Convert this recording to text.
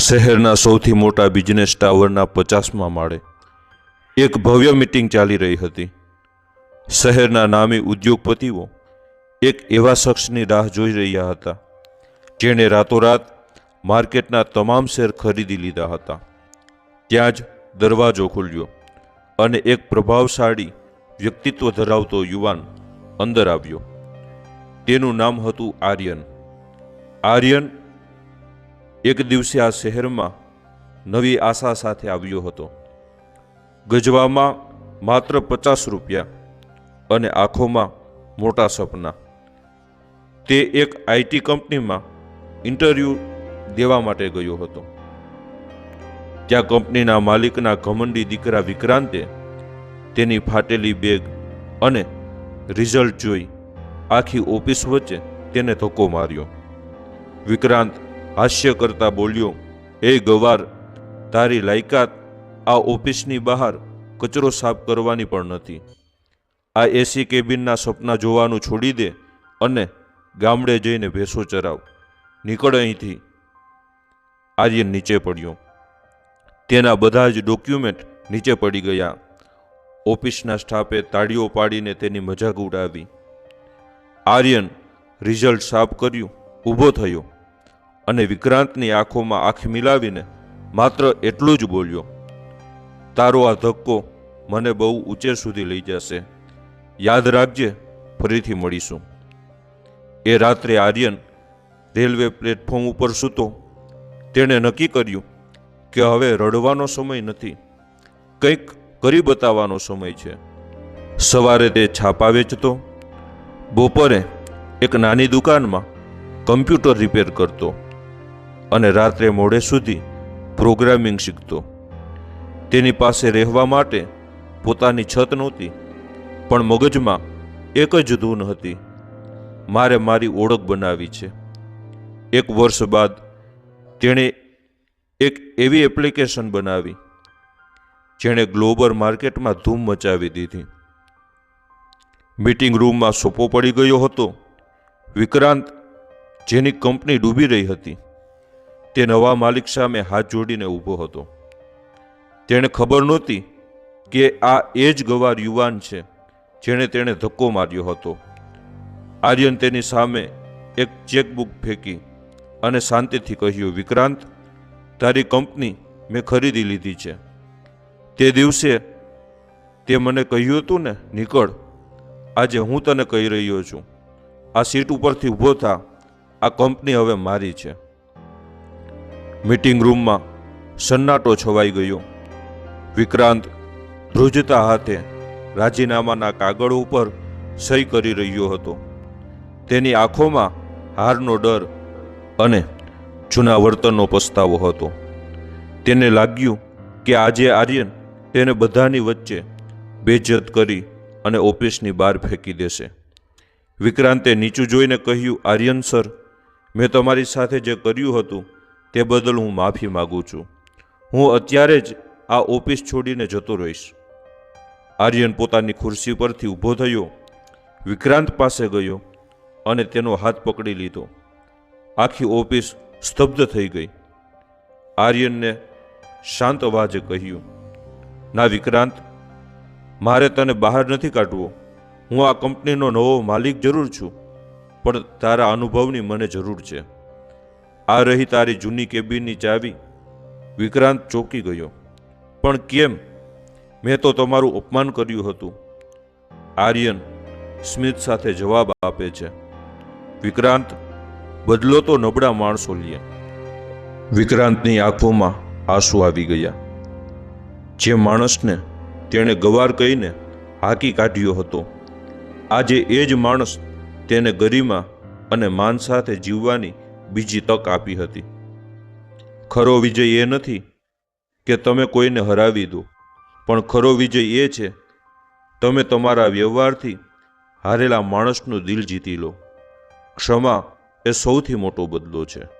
શહેરના સૌથી મોટા બિઝનેસ ટાવરના પચાસમાં માળે એક ભવ્ય મીટિંગ ચાલી રહી હતી. શહેરના નામી ઉદ્યોગપતિઓ એક એવા શખ્સની રાહ જોઈ રહ્યા હતા, જેણે રાતોરાત માર્કેટના તમામ શેર ખરીદી લીધા હતા. ત્યાં જ દરવાજો ખુલ્યો અને એક પ્રભાવશાળી વ્યક્તિત્વ ધરાવતો યુવાન અંદર આવ્યો. તેનું નામ હતું આર્યન. આર્યન એક દિવસે આ શહેરમાં નવી આશા સાથે આવ્યો હતો. ગજવામાં માત્ર પચાસ રૂપિયા અને આંખોમાં મોટા સપના. તે એક આઈટી કંપનીમાં ઇન્ટરવ્યૂ દેવા માટે ગયો હતો. ત્યાં કંપનીના માલિકના ઘમંડી દીકરા વિક્રાંતે તેની ફાટેલી બેગ અને રિઝલ્ટ જોઈ આખી ઓફિસ વચ્ચે તેને ધક્કો માર્યો. વિક્રાંત હાસ્ય કરતા બોલ્યો એ ગવાર, તારી લાયકાત આ ઓફિસની બહાર કચરો સાફ કરવાની પણ નથી. આ એસી કેબિનના સપના જોવાનું છોડી દે અને ગામડે જઈને ભેંસો ચરાવ. નીકળ અહીંથી. આર્યન નીચે પડ્યો. તેના બધા જ ડોક્યુમેન્ટ નીચે પડી ગયા. ઓફિસના સ્ટાફે તાળીઓ પાડીને તેની મજાક ઉડાવી. આર્યન રિઝલ્ટ સાફ કર્યું, ઊભો થયો. અને વિક્રાંતની આંખોમાં આંખ મિલાવીને માત્ર એટલું જ બોલ્યો, તારો આ ધક્કો મને બહુ ઊંચે સુધી લઈ જશે. યાદ રાખજે, ફરીથી મળીશું. એ રાત્રે આર્યન રેલવે પ્લેટફોર્મ ઉપર સૂતો. તેણે નક્કી કર્યું કે હવે રડવાનો સમય નથી, કંઈક કરી બતાવવાનો સમય છે. સવારે તે છાપા વેચતો, બપોરે એક નાની દુકાનમાં કમ્પ્યુટર રિપેર કરતો. અને રાત્રે મોડે સુધી પ્રોગ્રામિંગ શીખતો. તેની પાસે રહેવા માટે પોતાની છત નહોતી, પણ મગજમાં એક જ ધૂન હતી. મારે મારી ઓળખ બનાવી છે. એક વર્ષ બાદ તેણે એક એવી એપ્લિકેશન બનાવી, જેણે ગ્લોબલ માર્કેટમાં ધૂમ મચાવી દીધી. મીટિંગ રૂમમાં સોપો પડી ગયો હતો. વિક્રાંત જેની કંપની ડૂબી રહી હતી. તે નવા માલિક સામે હાથ જોડીને ઊભો હતો. તેણે ખબર નહોતી કે આ એ જ ગવાર યુવાન છે, જેણે તેણે ધક્કો માર્યો હતો. આર્યન તેની સામે એક ચેકબુક ફેંકી અને શાંતિથી કહ્યું, વિક્રાંત, તારી કંપની મેં ખરીદી લીધી છે. તે દિવસે તે મને કહ્યું હતું ને, નીકળ, આજે હું તને કહી રહ્યો છું. આ સીટ ઉપરથી ઊભો થા. આ કંપની હવે મારી છે. મીટિંગ રૂમમાં સન્નાટો છવાઈ ગયો. વિક્રાંત ધ્રુજતા હાથે રાજીનામાના કાગળ ઉપર સહી કરી રહ્યો હતો. તેની આંખોમાં હારનો ડર અને જૂના વર્તનનો પસ્તાવો હતો. તેને લાગ્યું કે આજે આર્યન તેને બધાની વચ્ચે બેજત કરી અને ઓફિસની બહાર ફેંકી દેશે. વિક્રાંતે નીચું જોઈને કહ્યું, આર્યન સર, મેં તમારી સાથે જે કર્યું હતું તે બદલ હું માફી માગું છું. હું અત્યારે જ આ ઓફિસ છોડીને જતો રહીશ. આર્યન પોતાની ખુરશી પરથી ઊભો થયો, વિક્રાંત પાસે ગયો અને તેનો હાથ પકડી લીધો. આખી ઓફિસ સ્તબ્ધ થઈ ગઈ. આર્યનને શાંત અવાજે કહ્યું, ના વિક્રાંત, મારે તને બહાર નથી કાઢવો. હું આ કંપનીનો નવો માલિક જરૂર છું, પણ તારા અનુભવની મને જરૂર છે. આ રહી તારી જૂની કેબિનની ચાવી? વિક્રાંત ચોંકી ગયો. પણ કેમ? મેં તો તમારું અપમાન કર્યું હતું. આર્યન સ્મિત સાથે જવાબ આપે છે. વિક્રાંત, બદલો તો નબળા માણસો લે વિક્રાંતની આંખોમાં આંસુ આવી ગયા. જે માણસને તેણે ગવાર કહીને હાકી કાઢ્યો હતો, આજે એ જ માણસ તેને ગરિમા અને માન સાથે જીવવાની બીજી તક આપી હતી. ખરો વિજય એ નથી કે તમે કોઈને હરાવી દો, પણ ખરો વિજય એ છે, તમે તમારા વ્યવહારથી હારેલા માણસનું દિલ જીતી લો. ક્ષમા એ સૌથી મોટો બદલો છે.